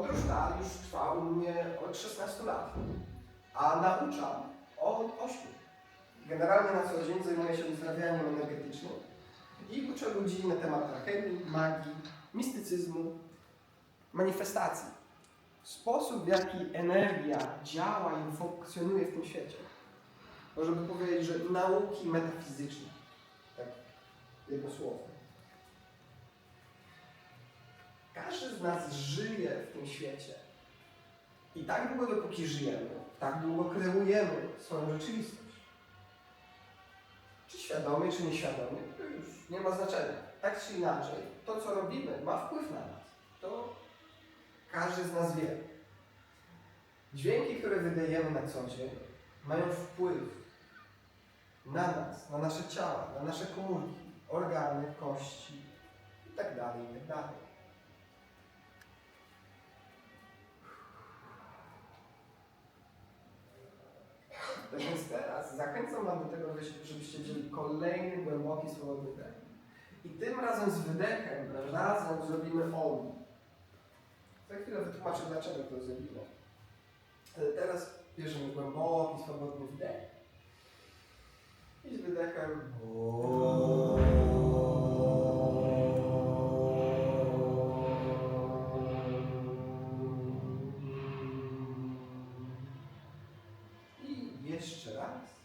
Podróż ta już trwa u mnie od 16 lat, a nauczam od 8. Generalnie na co dzień zajmuję się uzdrawianiem energetycznym i uczę ludzi na temat alchemii, magii, mistycyzmu, manifestacji. Sposób, w jaki energia działa i funkcjonuje w tym świecie. Można by powiedzieć, że nauki metafizyczne. Tak, jednosłownie. Każdy z nas żyje w tym świecie. I tak długo, dopóki żyjemy, tak długo kreujemy swoją rzeczywistość. Czy świadomie, czy nieświadomie, to już nie ma znaczenia. Tak czy inaczej, to co robimy ma wpływ na nas. To każdy z nas wie. Dźwięki, które wydajemy na co dzień, mają wpływ na nas, na nasze ciała, na nasze komórki, organy, kości itd. itd. Tak więc teraz zachęcam Wam do tego, żebyście- wzięli kolejny głęboki, swobodny wdech. I tym razem z wydechem razem zrobimy OM. Za chwilę wytłumaczę, dlaczego to zrobimy. Ale teraz bierzemy głęboki, swobodny wdech. I z wydechem OM. jeszcze raz.